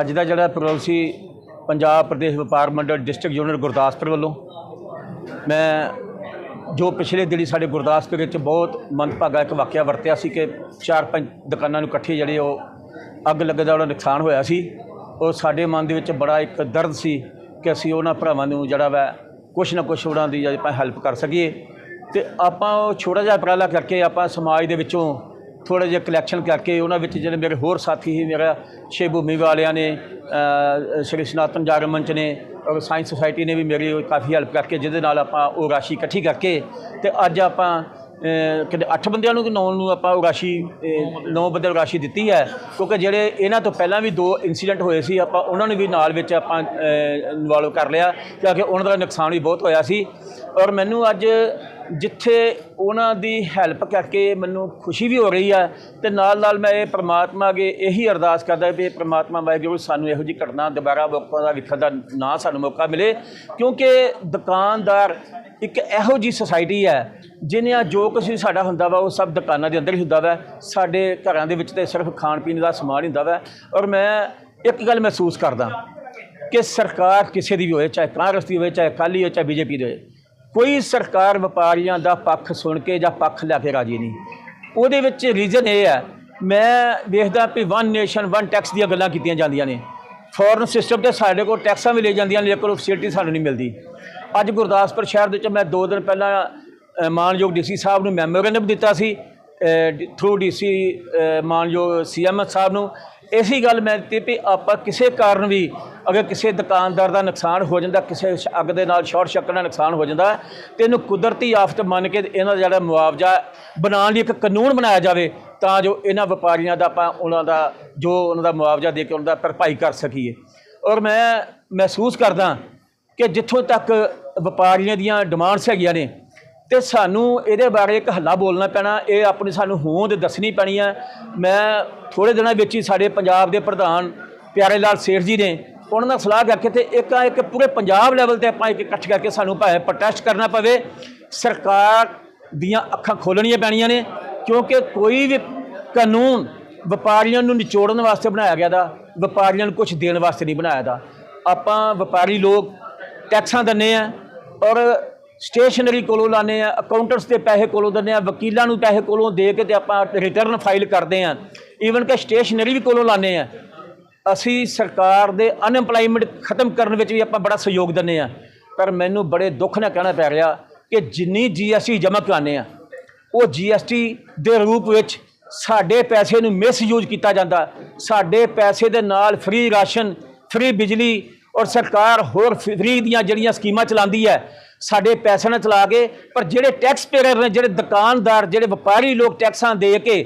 ਅੱਜ ਦਾ ਜਿਹੜਾ ਪ੍ਰੋਗਰਾਮ ਸੀ, ਪੰਜਾਬ ਪ੍ਰਦੇਸ਼ ਵਪਾਰ ਮੰਡਲ ਡਿਸਟ੍ਰਿਕਟ ਯੂਨੀਅਨ ਗੁਰਦਾਸਪੁਰ ਵੱਲੋਂ, ਮੈਂ ਜੋ ਪਿਛਲੇ ਦਿਨੀ ਸਾਡੇ ਗੁਰਦਾਸਪੁਰ ਵਿੱਚ ਬਹੁਤ ਮੰਦਭਾਗਾ ਇੱਕ ਵਾਕਿਆ ਵਰਤਿਆ ਸੀ ਕਿ ਚਾਰ ਪੰਜ ਦੁਕਾਨਾਂ ਨੂੰ ਇਕੱਠੇ ਜਿਹੜੇ ਉਹ ਅੱਗ ਲੱਗਣ ਦਾ ਉਹਦਾ ਨੁਕਸਾਨ ਹੋਇਆ ਸੀ। ਉਹ ਸਾਡੇ ਮਨ ਦੇ ਵਿੱਚ ਬੜਾ ਇੱਕ ਦਰਦ ਸੀ ਕਿ ਅਸੀਂ ਉਹਨਾਂ ਭਰਾਵਾਂ ਨੂੰ ਜਿਹੜਾ ਵਾ ਕੁਛ ਨਾ ਕੁਛ ਉਹਨਾਂ ਦੀ ਆਪਾਂ ਹੈਲਪ ਕਰ ਸਕੀਏ। ਤੇ ਆਪਾਂ ਉਹ ਛੋਟਾ ਜਿਹਾ ਉਪਰਾਲਾ ਕਰਕੇ ਆਪਾਂ ਸਮਾਜ ਦੇ ਵਿੱਚੋਂ ਥੋੜਾ ਜਿਹਾ ਕਲੈਕਸ਼ਨ ਕਰਕੇ ਉਹਨਾਂ ਵਿੱਚ ਜਿਹੜੇ ਮੇਰੇ ਹੋਰ ਸਾਥੀ ਸੀ, ਮੇਰਾ ਛੇ ਭੂਮੀ ਵਾਲਿਆਂ ਨੇ ਸ਼੍ਰੀ ਸਨਾਤਨ ਜਾਗਰਣ ਮੰਚ ਨੇ ਔਰ ਸਾਇੰਸ ਸੁਸਾਇਟੀ ਨੇ ਵੀ ਮੇਰੀ ਕਾਫੀ ਹੈਲਪ ਕਰਕੇ ਜਿਹਦੇ ਨਾਲ ਆਪਾਂ ਉਹ ਰਾਸ਼ੀ ਇਕੱਠੀ ਕਰਕੇ ਤੇ ਅੱਜ ਆਪਾਂ ਕਿਤੇ 8 ਬੰਦਿਆਂ ਨੂੰ ਕਿ 9 ਨੂੰ ਆਪਾਂ ਉਹ ਰਾਸ਼ੀ 9 ਬੰਦਿਆਂ ਨੂੰ ਰਾਸ਼ੀ ਦਿੱਤੀ ਹੈ। ਕਿਉਂਕਿ ਜਿਹੜੇ ਇਹਨਾਂ ਤੋਂ ਪਹਿਲਾਂ ਵੀ ਦੋ ਇਨਸੀਡੈਂਟ ਹੋਏ ਸੀ, ਆਪਾਂ ਉਹਨਾਂ ਨੂੰ ਵੀ ਨਾਲ ਵਿੱਚ ਆਪਾਂ ਇਨਵੋਲਵ ਕਰ ਲਿਆ, ਕਿਉਂਕਿ ਉਹਨਾਂ ਦਾ ਨੁਕਸਾਨ ਵੀ ਬਹੁਤ ਹੋਇਆ ਸੀ। ਔਰ ਮੈਨੂੰ ਅੱਜ ਜਿੱਥੇ ਉਹਨਾਂ ਦੀ ਹੈਲਪ ਕਰਕੇ ਮੈਨੂੰ ਖੁਸ਼ੀ ਵੀ ਹੋ ਰਹੀ ਹੈ ਤੇ ਨਾਲ ਨਾਲ ਮੈਂ ਇਹ ਪ੍ਰਮਾਤਮਾ ਅੱਗੇ ਇਹੀ ਅਰਦਾਸ ਕਰਦਾ ਵੀ ਪ੍ਰਮਾਤਮਾ ਵਾਹਿਗੁਰੂ ਸਾਨੂੰ ਇਹੋ ਜਿਹੀ ਘਟਨਾ ਦੁਬਾਰਾ ਮੌਕਾ ਦਾ ਵਿਖਣ ਦਾ ਨਾ ਸਾਨੂੰ ਮੌਕਾ ਮਿਲੇ, ਕਿਉਂਕਿ ਦੁਕਾਨਦਾਰ ਇੱਕ ਇਹੋ ਜਿਹੀ ਸੁਸਾਇਟੀ ਹੈ ਜਿਹਨੇ ਜੋ ਕੁਛ ਵੀ ਸਾਡਾ ਹੁੰਦਾ ਵਾ ਉਹ ਸਭ ਦੁਕਾਨਾਂ ਦੇ ਅੰਦਰ ਹੀ ਹੁੰਦਾ ਵਾ, ਸਾਡੇ ਘਰਾਂ ਦੇ ਵਿੱਚ ਤੇ ਸਿਰਫ ਖਾਣ ਪੀਣ ਦਾ ਸਮਾਨ ਹੀ ਹੁੰਦਾ ਵਾ ਔਰ ਮੈਂ ਇੱਕ ਗੱਲ ਮਹਿਸੂਸ ਕਰਦਾ ਕਿ ਸਰਕਾਰ ਕਿਸੇ ਦੀ ਵੀ ਹੋਵੇ, ਚਾਹੇ ਕਾਂਗਰਸ ਦੀ ਹੋਵੇ, ਚਾਹੇ ਅਕਾਲੀ ਹੋਵੇ, ਚਾਹੇ ਬੀਜੇਪੀ ਦੀ ਹੋਵੇ ਕੋਈ ਸਰਕਾਰ ਵਪਾਰੀਆਂ ਦਾ ਪੱਖ ਸੁਣ ਕੇ ਜਾਂ ਪੱਖ ਲੈ ਕੇ ਰਾਜੀ ਨਹੀਂ। ਉਹਦੇ ਵਿੱਚ ਰੀਜ਼ਨ ਇਹ ਹੈ ਮੈਂ ਵੇਖਦਾ ਵੀ ਵਨ ਨੇਸ਼ਨ ਵਨ ਟੈਕਸ ਦੀਆਂ ਗੱਲਾਂ ਕੀਤੀਆਂ ਜਾਂਦੀਆਂ ਨੇ। ਫੋਰਨ ਸਿਸਟਮ ਤੇ ਸਾਡੇ ਕੋਲ ਟੈਕਸਾਂ ਵੀ ਲੈ ਜਾਂਦੀਆਂ ਨੇ ਲੇਕਿਨ ਉਹ ਫੈਸਿਲਿਟੀ ਸਾਨੂੰ ਨਹੀਂ ਮਿਲਦੀ। ਅੱਜ ਗੁਰਦਾਸਪੁਰ ਸ਼ਹਿਰ ਦੇ ਵਿੱਚ ਮੈਂ 2 ਦਿਨ ਪਹਿਲਾਂ ਅ, ਮਾਨਯੋਗ ਡੀਸੀ ਸਾਹਿਬ ਨੂੰ ਮੈਮੋਰੈਂਡਮ ਦਿੱਤਾ ਸੀ ਥਰੂ ਡੀਸੀ ਮਾਨਯੋਗ ਸੀਐਮ ਸਾਹਿਬ ਨੂੰ। ਇਸੀ ਗੱਲ ਮੈਂ ਦਿੱਤੀ ਵੀ ਆਪਾਂ ਕਿਸੇ ਕਾਰਨ ਵੀ ਅਗਰ ਕਿਸੇ ਦੁਕਾਨਦਾਰ ਦਾ ਨੁਕਸਾਨ ਹੋ ਜਾਂਦਾ, ਕਿਸੇ ਅੱਗ ਦੇ ਨਾਲ ਸ਼ਾਰਟ ਸਰਕਟ ਨਾਲ ਨੁਕਸਾਨ ਹੋ ਜਾਂਦਾ, ਤੇ ਇਹਨੂੰ ਕੁਦਰਤੀ ਆਫਤ ਮੰਨ ਕੇ ਇਹਨਾਂ ਦਾ ਜਿਹੜਾ ਮੁਆਵਜ਼ਾ ਬਣਾਉਣ ਲਈ ਇੱਕ ਕਾਨੂੰਨ ਬਣਾਇਆ ਜਾਵੇ, ਤਾਂ ਜੋ ਇਹਨਾਂ ਵਪਾਰੀਆਂ ਦਾ ਆਪਾਂ ਉਹਨਾਂ ਦਾ, ਜੋ ਉਹਨਾਂ ਦਾ ਮੁਆਵਜ਼ਾ ਦੇ ਕੇ ਉਹਨਾਂ ਦਾ ਭਰਪਾਈ ਕਰ ਸਕੀਏ। ਔਰ ਮੈਂ ਮਹਿਸੂਸ ਕਰਦਾ ਕਿ ਜਿੱਥੋਂ ਤੱਕ ਵਪਾਰੀਆਂ ਦੀਆਂ ਡਿਮਾਂਡਸ ਹੈਗੀਆਂ ਨੇ, ਤੇ ਸਾਨੂੰ ਇਹਦੇ ਬਾਰੇ ਇੱਕ ਹੱਲਾ ਬੋਲਣਾ ਪੈਣਾ, ਇਹ ਆਪਣੀ ਸਾਨੂੰ ਹੋਂਦ ਦੱਸਣੀ ਪੈਣੀ ਹੈ ਮੈਂ ਥੋੜੇ ਦਿਨਾਂ ਵਿੱਚ ਹੀ ਸਾਡੇ ਪੰਜਾਬ ਦੇ ਪ੍ਰਧਾਨ ਪਿਆਰੇ ਲਾਲ ਸੇਠ ਜੀ ਨੇ ਉਹਨਾਂ ਨਾਲ ਸਲਾਹ ਕਰਕੇ ਤੇ ਇੱਕ ਆ ਇੱਕ ਪੂਰੇ ਪੰਜਾਬ ਲੈਵਲ ਤੇ ਆਪਾਂ ਇੱਕ ਇਕੱਠ ਕਰਕੇ ਸਾਨੂੰ ਭਾਵੇਂ ਪ੍ਰੋਟੈਸਟ ਕਰਨਾ ਪਵੇ, ਸਰਕਾਰ ਦੀਆਂ ਅੱਖਾਂ ਖੋਲਣੀਆਂ ਪੈਣੀਆਂ ਨੇ, ਕਿਉਂਕਿ ਕੋਈ ਵੀ ਕਾਨੂੰਨ ਵਪਾਰੀਆਂ ਨੂੰ ਨਿਚੋੜਨ ਵਾਸਤੇ ਬਣਾਇਆ ਗਿਆ ਦਾ, ਵਪਾਰੀਆਂ ਨੂੰ ਕੁਝ ਦੇਣ ਵਾਸਤੇ ਨਹੀਂ ਬਣਾਇਆ ਦਾ। ਆਪਾਂ ਵਪਾਰੀ ਲੋਕ ਟੈਕਸਾਂ ਦਿੰਦੇ ਆ ਔਰ ਸਟੇਸ਼ਨਰੀ ਕੋਲੋਂ ਲਾਣੇ ਆ ਅਕਾਊਂਟੈਂਟਸ ਦੇ ਪੈਸੇ ਕੋਲੋਂ ਦਿੰਦੇ ਆ, ਵਕੀਲਾਂ ਨੂੰ ਪੈਸੇ ਕੋਲੋਂ ਦੇ ਕੇ ਤੇ ਆਪਾਂ ਰਿਟਰਨ ਫਾਈਲ ਕਰਦੇ ਆ। ਈਵਨ ਕਿ ਸਟੇਸ਼ਨਰੀ ਵੀ ਕੋਲੋਂ ਲਾਣੇ ਆ। ਅਸੀਂ ਸਰਕਾਰ ਦੇ ਅਨਐਮਪਲਾਈਮੈਂਟ ਖਤਮ ਕਰਨ ਵਿੱਚ ਵੀ ਆਪਾਂ ਬੜਾ ਸਹਿਯੋਗ ਦਿੰਦੇ ਆ ਪਰ ਮੈਨੂੰ ਬੜੇ ਦੁੱਖ ਨਾਲ ਕਹਿਣਾ ਪੈ ਰਿਹਾ ਕਿ ਜਿੰਨੀ ਜੀਐਸਟੀ ਜਮ੍ਹਾਂ ਕਰਾਉਂਦੇ ਆ ਉਹ ਜੀਐਸਟੀ ਦੇ ਰੂਪ ਵਿੱਚ ਸਾਡੇ ਪੈਸੇ ਨੂੰ ਮਿਸਯੂਜ਼ ਕੀਤਾ ਜਾਂਦਾ। ਸਾਡੇ ਪੈਸੇ ਦੇ ਨਾਲ ਫ੍ਰੀ ਰਾਸ਼ਨ ਫ੍ਰੀ ਬਿਜਲੀ ਔਰ ਸਰਕਾਰ ਹੋਰ ਫ੍ਰੀ ਦੀਆਂ ਜਿਹੜੀਆਂ ਸਕੀਮਾਂ ਚਲਾਉਂਦੀ ਹੈ, ਸਾਡੇ ਪੈਸੇ ਨਾਲ ਚਲਾ ਕੇ, ਪਰ ਜਿਹੜੇ ਟੈਕਸ ਪੇਅਰ ਨੇ, ਜਿਹੜੇ ਦੁਕਾਨਦਾਰ, ਜਿਹੜੇ ਵਪਾਰੀ ਲੋਕ ਟੈਕਸਾਂ ਦੇ ਕੇ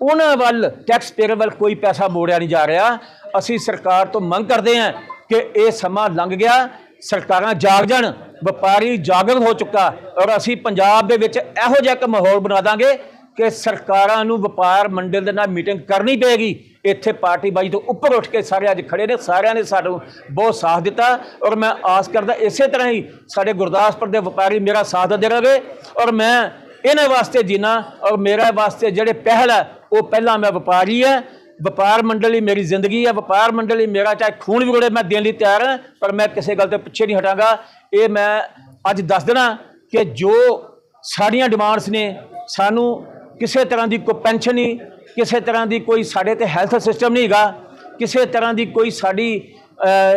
ਉਹਨਾਂ ਵੱਲ ਟੈਕਸ ਪੇਅਰ ਵੱਲ ਕੋਈ ਪੈਸਾ ਮੋੜਿਆ ਨਹੀਂ ਜਾ ਰਿਹਾ। ਅਸੀਂ ਸਰਕਾਰ ਤੋਂ ਮੰਗ ਕਰਦੇ ਹਾਂ ਕਿ ਇਹ ਸਮਾਂ ਲੰਘ ਗਿਆ, ਸਰਕਾਰਾਂ ਜਾਗ ਜਾਣ, ਵਪਾਰੀ ਜਾਗਰੂਕ ਹੋ ਚੁੱਕਾ ਔਰ ਅਸੀਂ ਪੰਜਾਬ ਦੇ ਵਿੱਚ ਇਹੋ ਜਿਹਾ ਇੱਕ ਮਾਹੌਲ ਬਣਾ ਦਾਂਗੇ ਕਿ ਸਰਕਾਰਾਂ ਨੂੰ ਵਪਾਰ ਮੰਡਲ ਦੇ ਨਾਲ ਮੀਟਿੰਗ ਕਰਨੀ ਪਏਗੀ। ਇੱਥੇ ਪਾਰਟੀ ਤੋਂ ਉੱਪਰ ਉੱਠ ਕੇ ਸਾਰੇ ਅੱਜ ਖੜੇ ਨੇ, ਸਾਰਿਆਂ ਨੇ ਸਾਨੂੰ ਬਹੁਤ ਸਾਥ ਦਿੱਤਾ ਔਰ ਮੈਂ ਆਸ ਕਰਦਾ ਇਸੇ ਤਰ੍ਹਾਂ ਹੀ ਸਾਡੇ ਗੁਰਦਾਸਪੁਰ ਦੇ ਵਪਾਰੀ ਮੇਰਾ ਸਾਥ ਦਿੰਦੇ ਰਹੇ ਔਰ ਮੈਂ ਇਹਨਾਂ ਵਾਸਤੇ ਜੀਣਾ ਔਰ ਮੇਰੇ ਵਾਸਤੇ ਜਿਹੜੇ ਪਹਿਲ ਹੈ ਉਹ ਪਹਿਲਾਂ ਮੈਂ ਵਪਾਰੀ ਹੈ ਵਪਾਰ ਮੰਡਲ ਮੰਡਲੀ ਮੇਰੀ ਜ਼ਿੰਦਗੀ ਹੈ ਵਪਾਰ ਮੰਡਲ ਮੰਡਲੀ ਮੇਰਾ, ਚਾਹੇ ਖੂਨ ਵੀ ਰੋੜੇ ਮੈਂ ਦੇਣ ਲਈ ਤਿਆਰ ਹਾਂ ਪਰ ਮੈਂ ਕਿਸੇ ਗੱਲ ਤੋਂ ਪਿੱਛੇ ਨਹੀਂ ਹਟਾਂਗਾ। ਇਹ ਮੈਂ ਅੱਜ ਦੱਸ ਦੇਣਾ ਕਿ ਜੋ ਸਾਡੀਆਂ ਡਿਮਾਂਡਸ ਨੇ, ਸਾਨੂੰ ਕਿਸੇ ਤਰ੍ਹਾਂ ਦੀ ਕੋਈ ਪੈਨਸ਼ਨ ਨਹੀਂ, ਕਿਸੇ ਤਰ੍ਹਾਂ ਦੀ ਕੋਈ ਸਾਡੇ ਤੇ ਹੈਲਥ ਸਿਸਟਮ ਨਹੀਂ ਹੈਗਾ, ਕਿਸੇ ਤਰ੍ਹਾਂ ਦੀ ਕੋਈ ਸਾਡੀ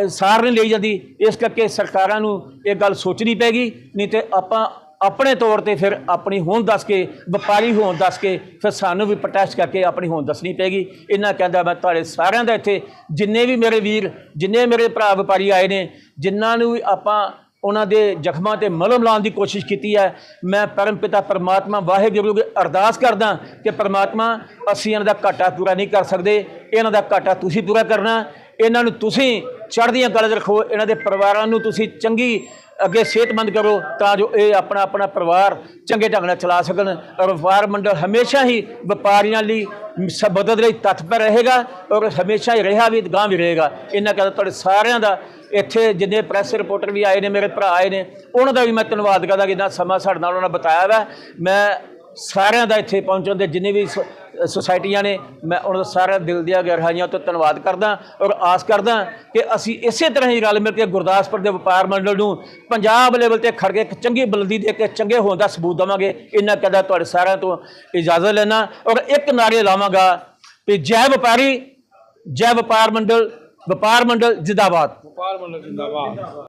ਸਾਰ ਨਹੀਂ ਲਈ ਜਾਂਦੀ। ਇਸ ਕਰਕੇ ਸਰਕਾਰਾਂ ਨੂੰ ਇਹ ਗੱਲ ਸੋਚਣੀ ਪੈਗੀ ਨਹੀਂ ਤੇ ਆਪਾਂ ਆਪਣੇ ਤੌਰ ਤੇ ਫਿਰ ਆਪਣੀ ਹੋਂਦ ਦੱਸ ਕੇ, ਵਪਾਰੀ ਹੋਂਦ ਦੱਸ ਕੇ, ਫਿਰ ਸਾਨੂੰ ਵੀ ਪ੍ਰੋਟੈਸਟ ਕਰਕੇ ਆਪਣੀ ਹੋਂਦ ਦੱਸਣੀ ਪੈਗੀ ਇਹਨਾਂ ਕਹਿੰਦਾ ਮੈਂ ਤੁਹਾਡੇ ਸਾਰਿਆਂ ਦਾ ਇੱਥੇ, ਜਿੰਨੇ ਵੀ ਮੇਰੇ ਵੀਰ, ਜਿੰਨੇ ਮੇਰੇ ਭਰਾ ਵਪਾਰੀ ਆਏ ਨੇ ਜਿਨ੍ਹਾਂ ਨੂੰ ਵੀ ਆਪਾਂ ਉਹਨਾਂ ਦੇ ਜ਼ਖਮਾਂ ਤੇ ਮਲਮ ਲਾਉਣ ਦੀ ਕੋਸ਼ਿਸ਼ ਕੀਤੀ ਹੈ, ਮੈਂ ਪਰਮ ਪਿਤਾ ਪਰਮਾਤਮਾ ਵਾਹਿਗੁਰੂ ਅੱਗੇ ਅਰਦਾਸ ਕਰਦਾ ਕਿ ਪਰਮਾਤਮਾ, ਅਸੀਂ ਇਹਨਾਂ ਦਾ ਘਾਟਾ ਪੂਰਾ ਨਹੀਂ ਕਰ ਸਕਦੇ, ਇਹਨਾਂ ਦਾ ਘਾਟਾ ਤੁਸੀਂ ਪੂਰਾ ਕਰਨਾ ਇਹਨਾਂ ਨੂੰ ਤੁਸੀਂ ਚੜ੍ਹਦੀਆਂ ਕਲਾ 'ਚ ਰੱਖੋ, ਇਹਨਾਂ ਦੇ ਪਰਿਵਾਰਾਂ ਨੂੰ ਤੁਸੀਂ ਚੰਗੀ ਅੱਗੇ ਸਿਹਤਮੰਦ ਕਰੋ ਤਾਂ ਜੋ ਇਹ ਆਪਣਾ ਆਪਣਾ ਪਰਿਵਾਰ ਚੰਗੇ ਢੰਗ ਨਾਲ ਚਲਾ ਸਕਣ। ਔਰ ਵਪਾਰ ਮੰਡਲ ਹਮੇਸ਼ਾ ਹੀ ਵਪਾਰੀਆਂ ਲਈ ਮਦਦ ਲਈ ਤਤਪਰ ਰਹੇਗਾ ਔਰ ਹਮੇਸ਼ਾ ਹੀ ਰਿਹਾ ਵੀ ਗਾਂ ਵੀ ਰਹੇਗਾ। ਇਹਨਾਂ ਕਹਿੰਦਾ ਤੁਹਾਡੇ ਸਾਰਿਆਂ ਦਾ, ਇੱਥੇ ਜਿੰਨੇ ਪ੍ਰੈਸ ਰਿਪੋਰਟਰ ਵੀ ਆਏ ਨੇ, ਮੇਰੇ ਭਰਾ ਆਏ ਨੇ, ਉਹਨਾਂ ਦਾ ਵੀ ਮੈਂ ਧੰਨਵਾਦ ਕਰਦਾ ਕਿ ਇੰਨਾ ਸਮਾਂ ਸਾਡੇ ਨਾਲ ਉਹਨਾਂ ਨੇ ਬਤਾਇਆ ਵਾ। ਮੈਂ ਸਾਰਿਆਂ ਦਾ ਇੱਥੇ ਪਹੁੰਚਣ ਦੇ ਜਿੰਨੇ ਵੀ ਸ- ਸੁਸਾਇਟੀਆਂ ਨੇ, ਮੈਂ ਉਹਨਾਂ ਦਾ ਸਾਰਿਆਂ ਦਿਲ ਦੀਆਂ ਗਹਿਰਾਈਆਂ ਤੋਂ ਧੰਨਵਾਦ ਕਰਦਾ ਔਰ ਆਸ ਕਰਦਾ ਕਿ ਅਸੀਂ ਇਸੇ ਤਰ੍ਹਾਂ ਹੀ ਰਲ ਮਿਲ ਕੇ ਗੁਰਦਾਸਪੁਰ ਦੇ ਵਪਾਰ ਮੰਡਲ ਨੂੰ ਪੰਜਾਬ ਲੈਵਲ ਤੇ ਖੜ ਕੇ ਇੱਕ ਚੰਗੀ ਬਲਦੀ ਦੇ ਕੇ ਚੰਗੇ ਹੋਣ ਦਾ ਸਬੂਤ ਦਵਾਂਗੇ। ਇਹਨਾਂ ਕਦਾ ਤੁਹਾਡੇ ਸਾਰਿਆਂ ਤੋਂ ਇਜਾਜ਼ਤ ਲੈਣਾ ਔਰ ਇੱਕ ਨਾਰੇ ਲਾਵਾਂਗਾ ਕਿ ਜੈ ਵਪਾਰੀ, ਜੈ ਵਪਾਰ ਮੰਡਲ ਵਪਾਰ ਮੰਡਲ ਜਿੰਦਾਬਾਦ। ਵਪਾਰ ਮੰਡਲ ਜਿੰਦਾਬਾਦ।